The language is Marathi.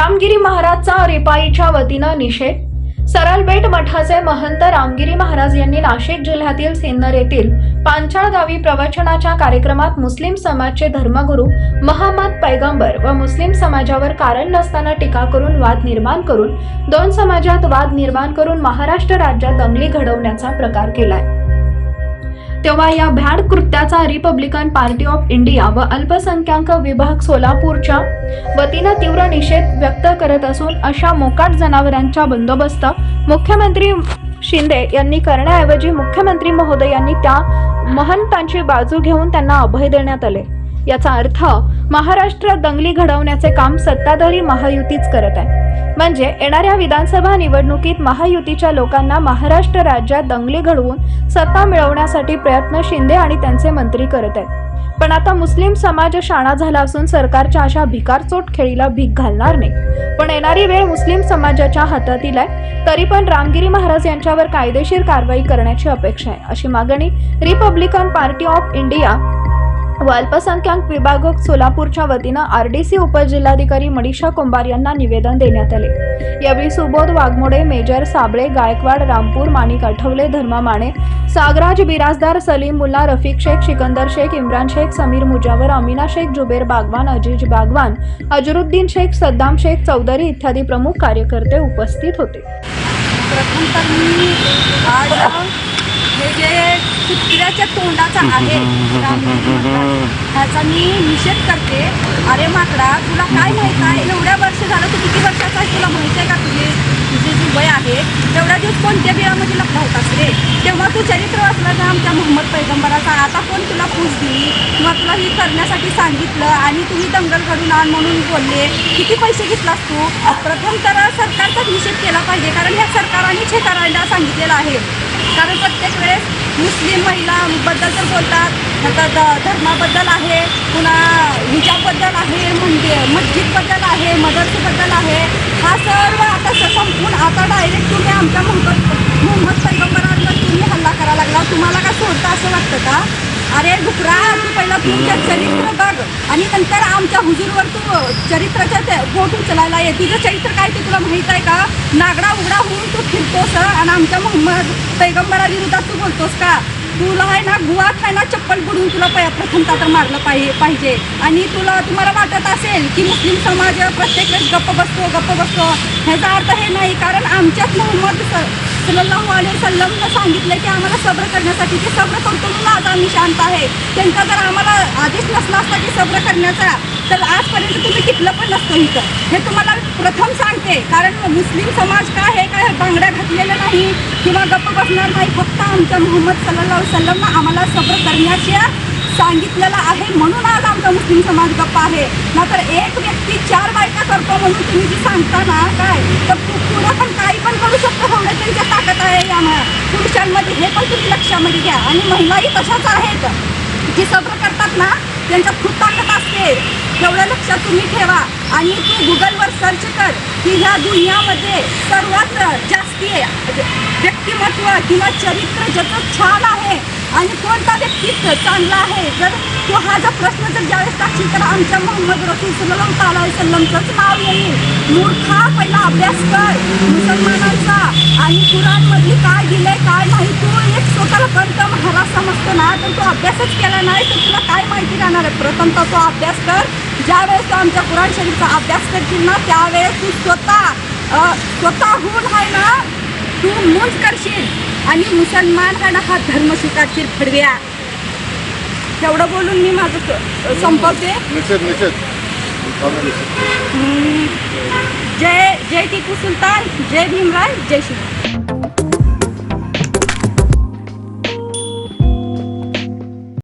कृत्याचा रिपाईच्या वतीनं निषेध. सरळबेट मठाचे महंत रामगिरी महाराज यांनी नाशिक जिल्ह्यातील सिन्नर येथील पांचाळ गावी प्रवचनाच्या कार्यक्रमात मुस्लिम समाजचे धर्मगुरू महामद पैगंबर व मुस्लिम समाजावर कारण नसताना टीका करून वाद निर्माण करून दोन समाजात वाद निर्माण करून महाराष्ट्र राज्यात दंगली घडवण्याचा प्रकार केलाय. तेव्हा या भ्याड कृत्याचा रिपब्लिकन पार्टी ऑफ इंडिया व अल्पसंख्याक विभाग सोलापूरच्या वतीनं तीव्र निषेध व्यक्त करत असून अशा मोकाट जनावरांचा बंदोबस्त मुख्यमंत्री शिंदे यांनी करण्याऐवजी मुख्यमंत्री महोदयांनी त्या महंतांची बाजू घेऊन त्यांना अभय देण्यात आले. याचा अर्थ महाराष्ट्र दंगली घडवण्याचे काम सत्ताधारी महायुतीच करत आहे. म्हणजे येणाऱ्या विधानसभा निवडणुकीत महायुतीच्या लोकांना महाराष्ट्र राज्यात दंगली घडवून सत्ता मिळवण्यासाठी प्रयत्न शिंदे आणि त्यांचे मंत्री करत आहेत. पण आता मुस्लिम समाज शाणा झाला असून सरकारच्या अशा भिकारचोट खेळीला भीक घालणार नाही. पण येणारी वेळ मुस्लिम समाजाच्या हातातील आहे तरी पण रामगिरी महाराज यांच्यावर कायदेशीर कारवाई करण्याची अपेक्षा आहे अशी मागणी रिपब्लिकन पार्टी ऑफ इंडिया व अल्पसंख्याक विभाग सोलापूरच्या वतीनं आरडीसी उपजिल्हाधिकारी मनीषा कुंभार यांना निवेदन देण्यात आले. यावेळी सुबोध वाघमोडे मेजर साबळे गायकवाड रामपूर माणिक आठवले धर्मा माने सागराज बिराजदार सलीम मुल्ला रफिक शेख सिकंदर शेख इम्रान शेख समीर मुजावर अमिना शेख जुबेर बागवान अजीज बागवान अजरुद्दीन शेख सद्दाम शेख चौधरी इत्यादी प्रमुख कार्यकर्ते उपस्थित होते. हे जे कुत्र्याच्या तोंडाचा आहे ह्याचा मी निषेध करते. अरे माकडा तुला काय माहीत आहे? एवढ्या वर्ष झालं तू किती वर्षाचा आहे तुला माहिती आहे का तुझे तुझे जे वय आहे? तेवढ्या दिवस कोणत्या बिळामध्ये लपला होतास रे? तेव्हा तू चरित्र वाचलं का आमच्या मोहम्मद पैगंबराचा? आता कोण तुला फूस दिली किंवा तुला ही करण्यासाठी सांगितलं आणि तुम्ही दंगल घडून आण म्हणून बोलले किती पैसे घेतलास तू? प्रथम तर सरकारचाच निषेध केला पाहिजे कारण ह्या सरकारानेच हे करायला सांगितलेलं आहे. कारण प्रत्येक वेळेस मुस्लिम महिलाबद्दल तर बोलतात. नंतर द- धर्माबद्दल आहे पुन्हा हिजाबद्दल आहे म्हणजे मस्जिदबद्दल आहे मदरसेबद्दल आहे. हा सर्व आता स- संपून आता डायरेक्ट तुम्ही आमच्या मोहम्मद मोहम्मद पैगंबरांवर तुम्ही हल्ला करायला लागला. तुम्हाला का सोडता असं वाटतं का? अरे डुकरा तू पहिला तुमच्या चरित्र बघ. आणि नंतर आमच्या हुजूरवर तू चरित्राच्या ते बोट उचलायला ये तुझं चरित्र काय ते तुला माहीत आहे का? नागडा उघडा बोलतोस आणि आमच्या मोहम्मद पैगंबराविरोधात तू बोलतोस का? तुला आहे ना गुवात आहे ना चप्पल बुडून तुला पै प्रथमता तर मारलं पाहिजे पाहिजे. आणि तुला तुम्हाला वाटत असेल की मुस्लिम समाज प्रत्येक वेळेस गप्प बसतो गप्प बसतो. ह्याचा अर्थ हे नाही कारण आमच्यात मोहम्मद सल्लल्लाहु अलैहि सल्लमनं सांगितलं की आम्हाला सब्र करण्यासाठी ते सब्र करतो म्हणून आज आम्ही शांत आहे. त्यांचा जर आम्हाला आदेश नसला असता की सब्र करण्याचा तर आजपर्यंत तुम्ही टिकलं पण नसतं इथं. हे तुम्हाला प्रथम सांगते कारण मुस्लिम समाज काय हे काय बांगड्या घातलेलं नाही किंवा गप्प बसणार नाही फक्त आमच्या मोहम्मद सल्लल्लाहु सल्लमनं आम्हाला सब्र करण्याच्या सांगितलेलं आहे म्हणून आज आमचा मुस्लिम समाज गप्प आहे. नाहीतर एक व्यक्ती चार बायका करतो म्हणून तुम्ही जी सांगता ना काय? तर पु- पुढं पण काय शकतो एवढं त्यांच्या ताकद आहे या पुरुषांमध्ये हे पण तुम्ही लक्षामध्ये घ्या आणि महिलाही तशाच आहेत जी सबर करतात ना त्यांच्यात खूप ताकद असते तेवढं लक्षात तुम्ही ठेवा आणि तू गुगलवर सर्च कर की ह्या दुनियामध्ये सर्वात व्यक्ती व्यक्तिमत्व किंवा चरित्र ज्याचं छान आहे आणि कोणता व्यक्ती चांगला आहे. जर तो हा जर प्रश्न जर ज्यावेळेस टाकशील तर आमच्या मोहम्मद रसूल सल्लम ताला सल्लमचंच नाव येईल. मूर्खा पहिला अभ्यास कर मुसलमानांचा. आणि कुराणमधली काय दिलंय काय नाही तू एक स्वतःला पंत महाराज समजतो ना तर तू अभ्यासच केला नाही तर तुला काय माहिती राहणार आहे? प्रथम तर तो अभ्यास कर. ज्यावेळेस तू आमच्या कुराण शरीफचा अभ्यास करशील ना त्यावेळेस तू स्वतः स्वतःहून आहे ना तू मूंज करशील आणि मुसलमान हा ना हा धर्म स्वीकारशील फडव्या. तेवढं बोलून मी माझं संपवते. निषेध निषेध. आम्ही निषेध हम्म. जय जय टिपू सुलतान जय भीमराय जय श्री